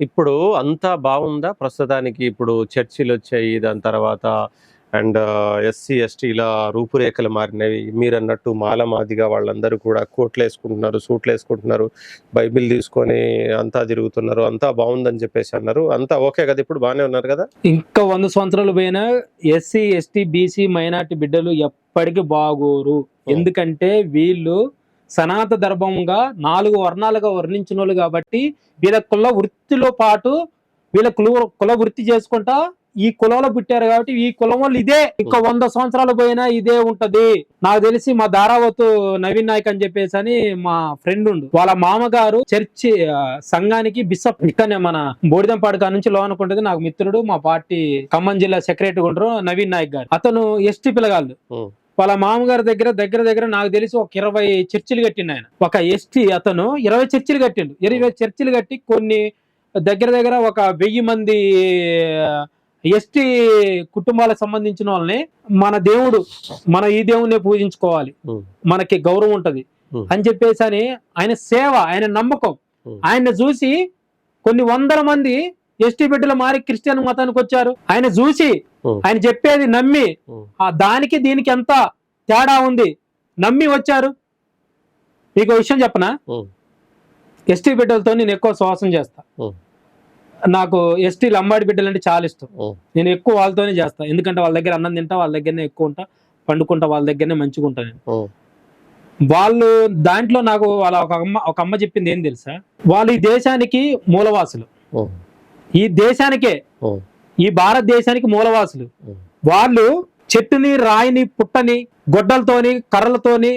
ఇప్పుడు అంతా బాగుందా? ప్రస్తుతానికి ఇప్పుడు చర్చిలు వచ్చాయి దాని తర్వాత అండ్ ఎస్సీ ఎస్టీల రూపురేఖలు మారినవి. మీరు అన్నట్టు మాల మాదిగా వాళ్ళందరూ కూడా కోట్లు వేసుకుంటున్నారు సూట్లు వేసుకుంటున్నారు బైబిల్ తీసుకొని అంతా తిరుగుతున్నారు అంతా బాగుందని చెప్పేసి అన్నారు. అంతా ఓకే కదా? ఇప్పుడు బాగానే ఉన్నారు కదా? ఇంకా వంద సంవత్సరాలు పోయినా ఎస్సీ ఎస్టీ బీసీ మైనార్టీ బిడ్డలు ఎప్పటికీ బాగోరు. ఎందుకంటే వీళ్ళు సనాత ధర్మంగా నాలుగు వర్ణాలుగా వర్ణించిన వాళ్ళు కాబట్టి వీళ్ళ కుల వృత్తిలో పాటు వీళ్ళ కుల కుల వృత్తి చేసుకుంటా ఈ కులంలో పుట్టారు కాబట్టి ఈ కులం వాళ్ళు ఇదే. ఇంకా వంద సంవత్సరాలు పోయినా ఇదే ఉంటది. నాకు తెలిసి మా దారావత్ నవీన్ నాయక్ అని చెప్పేసి అని మా ఫ్రెండ్ ఉండు. వాళ్ళ మామగారు చర్చి సంఘానికి బిషప్ ఇక్కడనే మన బోడిదంపాడు కాడ నుంచి లోన్ ఉంటుంది నాకు మిత్రుడు మా పార్టీ ఖమ్మం జిల్లా సెక్రటరీ ఉంటారు నవీన్ నాయక్ గారు. అతను ఎస్టీ పిల్లగాళ్ళు. వాళ్ళ మామగారి దగ్గర దగ్గర దగ్గర నాకు తెలిసి ఒక ఇరవై చర్చిలు కట్టిండు ఆయన ఒక ఎస్టీ అతను ఇరవై చర్చిలు కట్టిండు ఇరవై చర్చిలు కట్టి కొన్ని దగ్గర దగ్గర ఒక వెయ్యి మంది ఎస్టీ కుటుంబాలకు సంబంధించిన వాళ్ళని మన దేవుడు మన ఈ దేవుణ్ణి పూజించుకోవాలి. మనకి గౌరవం ఉంటది. అని చెప్పేసి అని ఆయన సేవ ఆయన నమ్మకం. ఆయన చూసి కొన్ని వందల మంది ఎస్టీ బిడ్డలు మారి క్రిస్టియన్ మతానికి వచ్చారు ఆయన చూసి. ఆయన చెప్పేది నమ్మి. ఆ దానికి దీనికి ఎంత తేడా ఉంది నమ్మి వచ్చారు మీకు విషయం చెప్పనా. ఎస్టీ బిడ్డలతో నేను ఎక్కువ శ్వాసం చేస్తా. నాకు ఎస్టీ లంబాడి బిడ్డలు అంటే చాలా ఇష్టం. నేను ఎక్కువ వాళ్ళతోనే చేస్తా ఎందుకంటే వాళ్ళ దగ్గర అన్నం తింటా వాళ్ళ దగ్గరనే ఎక్కువ ఉంటా పండుకుంటా వాళ్ళ దగ్గరనే మంచిగా ఉంటా నేను. వాళ్ళు దాంట్లో నాకు వాళ్ళ ఒక అమ్మ ఒక అమ్మ చెప్పింది ఏం తెలుసా వాళ్ళు ఈ దేశానికి మూలవాసులు. ఈ దేశానికే. ఈ భారతదేశానికి మూలవాసులు. వాళ్ళు చెట్టుని రాయిని పుట్టని గొడ్డలతోని కర్రలతోని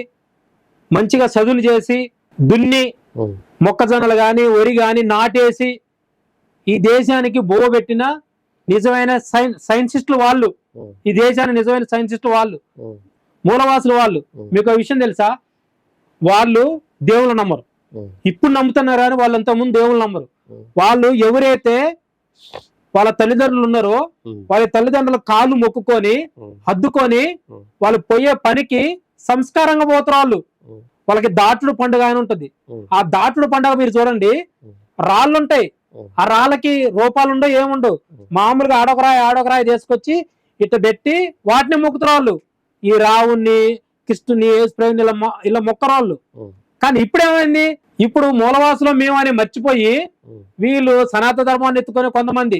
మంచిగా చదువులు చేసి దున్ని. మొక్కజొన్నలు కానీ వరి కానీ నాటేసి ఈ దేశానికి బోబెట్టిన నిజమైన సైన్ సైన్సిస్టులు వాళ్ళు. ఈ దేశానికి నిజమైన సైన్సిస్టులు వాళ్ళు. మూలవాసులు వాళ్ళు. మీకు విషయం తెలుసా వాళ్ళు దేవుళ్ళు నమ్మరు. ఇప్పుడు నమ్ముతున్నారు కానీ వాళ్ళు అంతకుముందు దేవుళ్ళు నమ్మరు. వాళ్ళు ఎవరైతే వాళ్ళ తల్లిదండ్రులు ఉన్నారో. వాళ్ళ తల్లిదండ్రుల కాళ్ళు మొక్కుకొని. హద్దుకొని. వాళ్ళు పోయే పనికి సంస్కారంగా పోతారు వాళ్ళు. వాళ్ళకి దాటుడు పండుగ అని ఉంటది. ఆ దాటుడు పండుగ మీరు చూడండి. రాళ్ళు ఉంటాయి. ఆ రాళ్ళకి రూపాలు ఉండవు ఏముండవు. మామూలుగా ఆడొకరాయి ఆడొకరాయి తీసుకొచ్చి ఇట్ట పెట్టి వాటిని మొక్కుతారు వాళ్ళు ఈ రావుణ్ణి కృష్ణుని యేసుప్రభుని ఇలా ఇలా మొక్కరు వాళ్ళు ఉం. కానీ ఇప్పుడు ఏమైంది ఇప్పుడు మూలవాసులో మేము అని మర్చిపోయి. వీళ్ళు సనాతన ధర్మాన్ని ఎత్తుకునే కొంతమంది.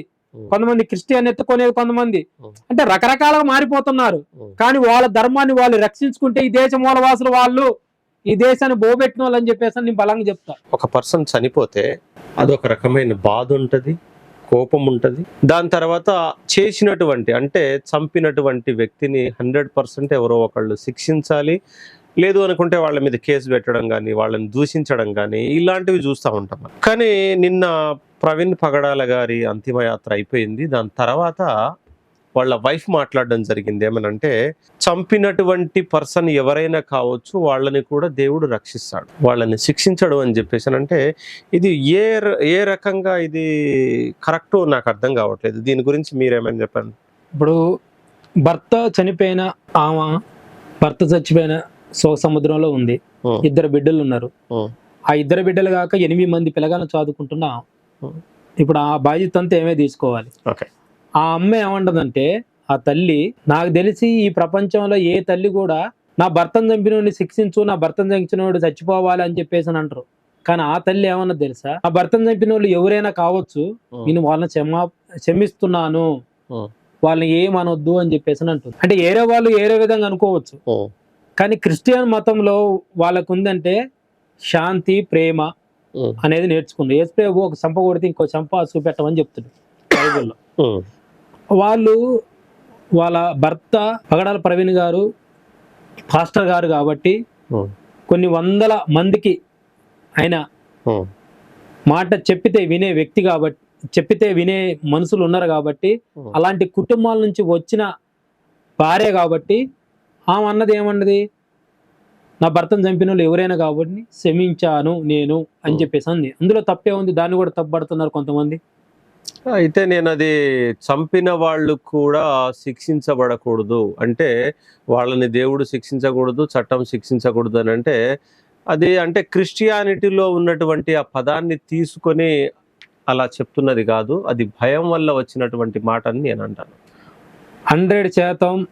కొంతమంది క్రిస్టియన్ ఎత్తుకునేది కొంతమంది. అంటే రకరకాలుగా మారిపోతున్నారు. కానీ వాళ్ళ ధర్మాన్ని వాళ్ళు రక్షించుకుంటే ఈ దేశ మూలవాసులు వాళ్ళు ఈ దేశాన్ని బోబెట్టిన వాళ్ళు అని చెప్పేసి నేను బలంగా చెప్తా. ఒక పర్సన్ చనిపోతే అదొక రకమైన బాధ ఉంటది కోపం ఉంటది. దాని తర్వాత చేసినటువంటి అంటే చంపినటువంటి వ్యక్తిని హండ్రెడ్ పర్సెంట్ ఎవరో ఒకళ్ళు శిక్షించాలి లేదు అనుకుంటే వాళ్ళ మీద కేసు పెట్టడం కానీ వాళ్ళని దూషించడం కానీ ఇలాంటివి చూస్తూ ఉంటాం కానీ నిన్న ప్రవీణ్ పగడాల గారి అంతిమయాత్ర అయిపోయింది దాని తర్వాత వాళ్ళ వైఫ్ మాట్లాడడం జరిగింది ఏమనంటే చంపినటువంటి పర్సన్ ఎవరైనా కావచ్చు వాళ్ళని కూడా దేవుడు రక్షిస్తాడు వాళ్ళని శిక్షించడు అని చెప్పేసి అంటే ఇది ఏ ఏ రకంగా ఇది కరెక్టో నాకు అర్థం కావట్లేదు దీని గురించి మీరేమైనా చెప్పండి ఇప్పుడు భర్త చనిపోయిన ఆమె భర్త చచ్చిపోయిన సో సముద్రంలో ఉంది. ఇద్దరు బిడ్డలు ఉన్నారు. ఆ ఇద్దరు బిడ్డలు కాక ఎనిమిది మంది పిల్లగాలను చదువుకుంటున్నా. ఇప్పుడు ఆ బాధ్యత అంతా ఏమే తీసుకోవాలి ఆ అమ్మ ఏమంటదంటే ఆ తల్లి నాకు తెలిసి ఈ ప్రపంచంలో ఏ తల్లి కూడా నా భర్తను చంపినోడిని శిక్షించు నా భర్తను చంపినోడు చచ్చిపోవాలి అని చెప్పేసి అని అంటారు కానీ ఆ తల్లి ఏమన్నది తెలుసా నా భర్తను చంపిన వాళ్ళు ఎవరైనా కావచ్చు. నేను వాళ్ళని క్షమా క్షమిస్తున్నాను. వాళ్ళని ఏమనొద్దు అని చెప్పేసి అంటుంది అంటే ఏరే వాళ్ళు ఏరే విధంగా అనుకోవచ్చు. కానీ క్రిస్టియన్ మతంలో వాళ్ళకు ఉందంటే శాంతి ప్రేమ. అనేది నేర్చుకుంది ఏసుప్రేభు ఒక చంప కొడితే ఇంకో చంప చూపెట్టమని చెప్తుంది బైబిల్లో. వాళ్ళు వాళ్ళ భర్త పగడాల ప్రవీణ్ గారు పాస్టర్ గారు కాబట్టి. కొన్ని వందల మందికి ఆయన. మాట చెప్పితే వినే వ్యక్తి కాబట్టి చెప్పితే వినే మనుషులు ఉన్నారు కాబట్టి. అలాంటి కుటుంబాల నుంచి వచ్చిన భార్య కాబట్టి ఆమె అన్నది ఏమన్నది నా భర్తను చంపిన వాళ్ళు ఎవరైనా కాబట్టి క్షమించాను నేను అని. చెప్పేసి అంది. అందులో తప్పే ఉంది దాన్ని కూడా తప్పుపడుతున్నారు కొంతమంది. అయితే నేను అది చంపిన వాళ్ళు కూడా శిక్షించబడకూడదు. అంటే వాళ్ళని దేవుడు శిక్షించకూడదు చట్టం శిక్షించకూడదు అని అంటే అది అంటే క్రిస్టియానిటీలో ఉన్నటువంటి ఆ పదాన్ని తీసుకొని అలా చెప్తున్నది కాదు. అది భయం వల్ల వచ్చినటువంటి మాట అని నేను అంటాను. హండ్రెడ్ శాతం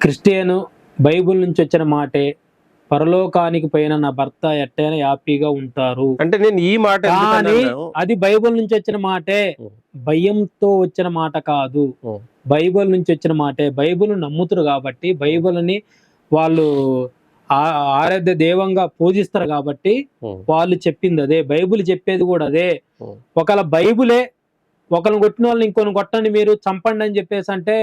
క్రిస్టియన్ బైబిల్ నుంచి వచ్చిన మాటే పరలోకానికి పోయిన నా భర్త ఎట్టైనా హ్యాపీగా ఉంటారు అంటే నేను ఈ మాట కానీ? అది బైబిల్ నుంచి వచ్చిన మాటే. భయంతో వచ్చిన మాట కాదు. బైబిల్ నుంచి వచ్చిన మాటే బైబిల్ నమ్ముతారు కాబట్టి బైబిల్ని వాళ్ళు ఆ- ఆరాధ్య దేవంగా పూజిస్తారు కాబట్టి. వాళ్ళు చెప్పింది అదే బైబిల్ చెప్పేది కూడా అదే. ఒకవేళ బైబిలే ఒకరిని కొట్టిన వాళ్ళని ఇంకొని కొట్టండి మీరు చంపండి అని చెప్పేసి అంటే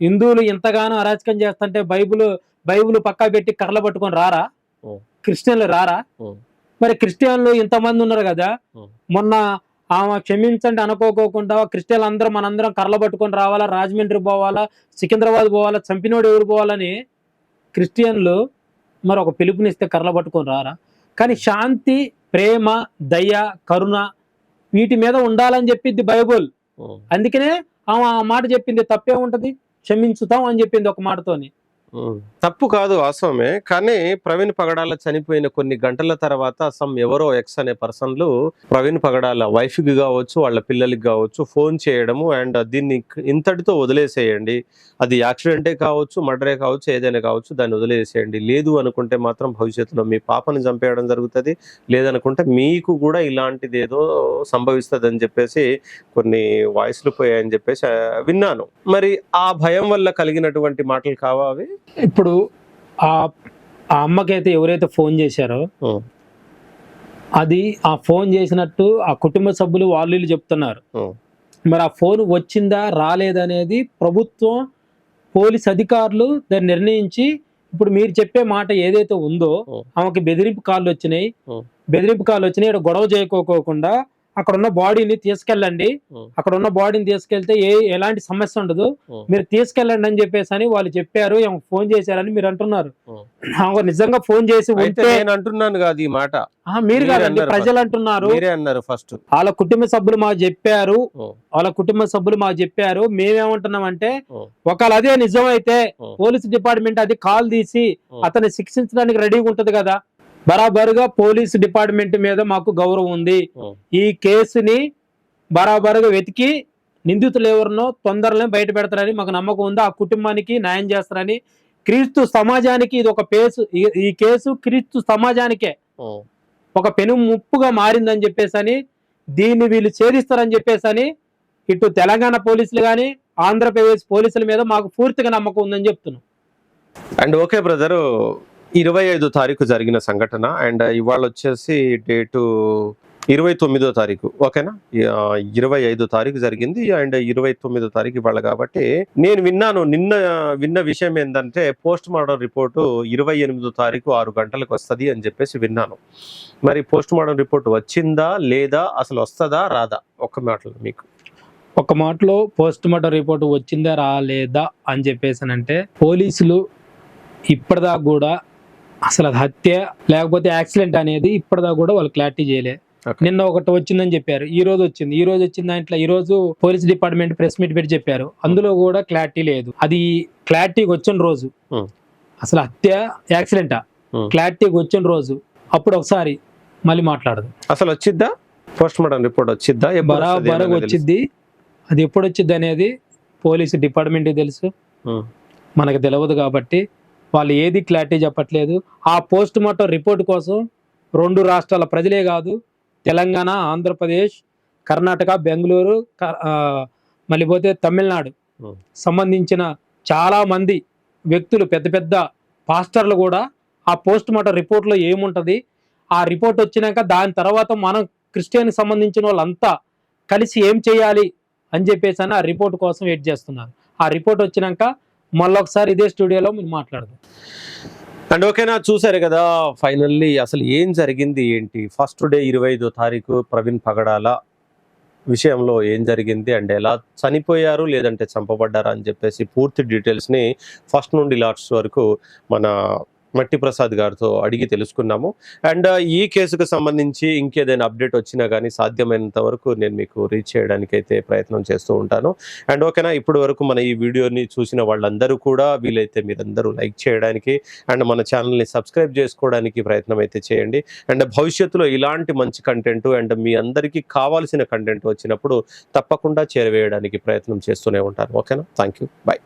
హిందువులు ఇంతగానో అరాచకం చేస్తుంటే బైబిల్ బైబిల్ పక్కా పెట్టి కర్రలు పట్టుకొని రారా. క్రిస్టియన్లు రారా. మరి క్రిస్టియన్లు ఇంతమంది ఉన్నారు కదా. మొన్న ఆమె క్షమించండి అనుకోకోకుండా క్రిస్టియన్లు అందరం మనందరం కర్రలు పట్టుకొని రావాలా రాజమండ్రి పోవాలా సికింద్రాబాద్ పోవాలా చంపినోడు ఎవరు పోవాలని క్రిస్టియన్లు మరి ఒక పిలుపునిస్తే కర్రలు పట్టుకొని రారా కానీ శాంతి ప్రేమ దయ కరుణ వీటి మీద ఉండాలని చెప్పింది బైబుల్. అందుకనే ఆమె ఆ మాట చెప్పింది తప్పే ఉంటది క్షమించుతాం అని చెప్పింది ఒక మాటతోని. తప్పు కాదు వాస్తవమే కానీ ప్రవీణ్ పగడాల చనిపోయిన కొన్ని గంటల తర్వాత సమ్ ఎవరో ఎక్స్ అనే పర్సన్లు ప్రవీణ్ పగడాల వైఫ్కి కావచ్చు వాళ్ళ పిల్లలకి కావచ్చు ఫోన్ చేయడము అండ్ దీన్ని ఇంతటితో వదిలేసేయండి. అది యాక్సిడెంటే కావచ్చు మర్డరే కావచ్చు ఏదైనా కావచ్చు దాన్ని వదిలేసేయండి. లేదు అనుకుంటే మాత్రం భవిష్యత్తులో మీ పాపని చంపేయడం జరుగుతుంది. లేదనుకుంటే మీకు కూడా ఇలాంటిది ఏదో సంభవిస్తుంది అని చెప్పేసి కొన్ని వాయిస్లు పోయాయని చెప్పేసి విన్నాను. మరి ఆ భయం వల్ల కలిగినటువంటి మాటలు కావా అవి? ఇప్పుడు ఆ ఆ అమ్మకైతే ఎవరైతే ఫోన్ చేశారో. అది ఆ ఫోన్ చేసినట్టు ఆ కుటుంబ సభ్యులు వాళ్ళు వీళ్ళు చెప్తున్నారు. మరి ఆ ఫోన్ వచ్చిందా రాలేదనేది ప్రభుత్వం పోలీస్ అధికారులు దాన్ని నిర్ణయించి ఇప్పుడు మీరు చెప్పే మాట ఏదైతే ఉందో. ఆమెకి బెదిరింపు కాళ్ళు వచ్చినాయి. బెదిరింపు కాళ్ళు వచ్చినాయి ఇక్కడ గొడవ చేయకోకోకుండా అక్కడ ఉన్న బాడీని తీసుకెళ్ళండి. అక్కడ ఉన్న బాడీని తీసుకెళ్తే ఏ ఎలాంటి సమస్య ఉండదు. మీరు తీసుకెళ్ళండి అని చెప్పేసి అని వాళ్ళు చెప్పారు ఏమో ఫోన్ చేశారని మీరు అంటున్నారు నిజంగా ఫోన్ చేసి అయితే ఉంటే నేను అంటున్నాను కాదు ఈ మాట మీరు కాదండి ప్రజలు అంటున్నారు అన్నారు ఫస్ట్ వాళ్ళ కుటుంబ సభ్యులు మాకు చెప్పారు. వాళ్ళ కుటుంబ సభ్యులు మాకు చెప్పారు మేమేమంటున్నాం అంటే. ఒకవేళ అదే నిజమైతే. పోలీస్ డిపార్ట్మెంట్ అది కాల్ తీసి. అతన్ని శిక్షించడానికి రెడీగా ఉంటది కదా బరాబరుగా పోలీస్ డిపార్ట్మెంట్ మీద మాకు గౌరవం ఉంది. ఈ కేసుని బరాబరుగా వెతికి నిందితులు ఎవరినో తొందరలో బయట పెడతారని మాకు నమ్మకం ఉంది. ఆ కుటుంబానికి న్యాయం చేస్తారని క్రీస్తు సమాజానికి ఇది ఒక పేసు. ఈ- కేసు క్రీస్తు సమాజానికే. ఒక పెను ముప్పుగా మారిందని చెప్పేసి అని దీన్ని వీళ్ళు ఛేదిస్తారని చెప్పేసి అని ఇటు తెలంగాణ పోలీసులు కానీ ఆంధ్రప్రదేశ్ పోలీసుల మీద మాకు పూర్తిగా నమ్మకం ఉందని చెప్తున్నాం. అండ్ ఓకే బ్రదర్ ఇరవై ఐదో తారీఖు జరిగిన సంఘటన అండ్ ఇవాళ వచ్చేసి డేటు ఇరవై తొమ్మిదో తారీఖు ఓకేనా? ఇరవై ఐదో తారీఖు జరిగింది అండ్ ఇరవై తొమ్మిదో తారీఖు ఇవాళ కాబట్టి నేను విన్నాను నిన్న విన్న విషయం ఏంటంటే పోస్ట్ మార్టం రిపోర్టు ఇరవై ఎనిమిదో తారీఖు ఆరు గంటలకు వస్తుంది అని చెప్పేసి విన్నాను. మరి పోస్ట్ మార్టం రిపోర్ట్ వచ్చిందా లేదా అసలు వస్తుందా రాదా? ఒక్క మాటలో మీకు. ఒక మాటలో పోస్ట్ మార్టం రిపోర్ట్ వచ్చిందా రాలేదా అని చెప్పేసి అంటే పోలీసులు ఇప్పటిదాకా కూడా అసలు అది హత్య లేకపోతే యాక్సిడెంట్ అనేది ఇప్పటిదాకా కూడా వాళ్ళు క్లారిటీ చేయలే. నిన్న ఒకటి వచ్చిందని చెప్పారు ఈ రోజు వచ్చింది ఈ రోజు వచ్చిన దాంట్లో ఈ రోజు పోలీస్ డిపార్ట్మెంట్ ప్రెస్ మీట్ పెట్టి చెప్పారు అందులో కూడా క్లారిటీ లేదు అది క్లారిటీకి వచ్చిన రోజు. అసలు హత్య యాక్సిడెంటా. క్లారిటీకి వచ్చిన రోజు అప్పుడు ఒకసారి మళ్ళీ మాట్లాడదు అసలు వచ్చిద్దా పోస్ట్ మార్టం రిపోర్ట్ వచ్చిద్దా? బరాబరగా తెలుసా? వచ్చింది అది ఎప్పుడు వచ్చింది అనేది పోలీసు డిపార్ట్మెంట్ తెలుసు. మనకు తెలియదు కాబట్టి వాళ్ళు ఏది క్లారిటీ చెప్పట్లేదు. ఆ పోస్ట్ మార్టం రిపోర్ట్ కోసం రెండు రాష్ట్రాల ప్రజలే కాదు తెలంగాణ ఆంధ్రప్రదేశ్ కర్ణాటక బెంగళూరు మళ్ళీ పోతే తమిళనాడు. సంబంధించిన చాలా మంది వ్యక్తులు పెద్ద పెద్ద పాస్టర్లు కూడా ఆ పోస్ట్ మార్టం రిపోర్ట్లో ఏముంటది? ఆ రిపోర్ట్ వచ్చినాక దాని తర్వాత మనం క్రిస్టియన్ సంబంధించిన వాళ్ళంతా కలిసి ఏం చేయాలి అని చెప్పేసి ఆ రిపోర్ట్ కోసం వెయిట్ చేస్తున్నారు. ఆ రిపోర్ట్ వచ్చినాక మళ్ళీ ఒకసారి ఇదే స్టూడియోలో మీరు మాట్లాడదాం. అండ్ ఓకేనా చూసారు కదా ఫైనల్లీ అసలు ఏం జరిగింది ఏంటి? ఫస్ట్ డే ఇరవై ఐదో తారీఖు ప్రవీణ్ పగడాల విషయంలో ఏం జరిగింది? అండ్ ఎలా చనిపోయారు? లేదంటే చంపబడ్డారా? అని చెప్పేసి పూర్తి డీటెయిల్స్ని ఫస్ట్ నుండి లాస్ట్ వరకు మన మట్టి ప్రసాద్ గారితో అడిగి తెలుసుకున్నాము. అండ్ ఈ కేసుకు సంబంధించి ఇంకేదైనా అప్డేట్ వచ్చినా కానీ సాధ్యమైనంత వరకు నేను మీకు రీచ్ చేయడానికి అయితే ప్రయత్నం చేస్తూ ఉంటాను. అండ్ ఓకేనా? ఇప్పటి వరకు మన ఈ వీడియోని చూసిన వాళ్ళందరూ కూడా వీలైతే మీరందరూ లైక్ చేయడానికి అండ్ మన ఛానల్ని సబ్స్క్రైబ్ చేసుకోవడానికి ప్రయత్నం అయితే చేయండి. అండ్ భవిష్యత్తులో ఇలాంటి మంచి కంటెంట్ అండ్ మీ అందరికీ కావాల్సిన కంటెంట్ వచ్చినప్పుడు తప్పకుండా చేరవేయడానికి ప్రయత్నం చేస్తూనే ఉంటాను. ఓకేనా? Thank you bye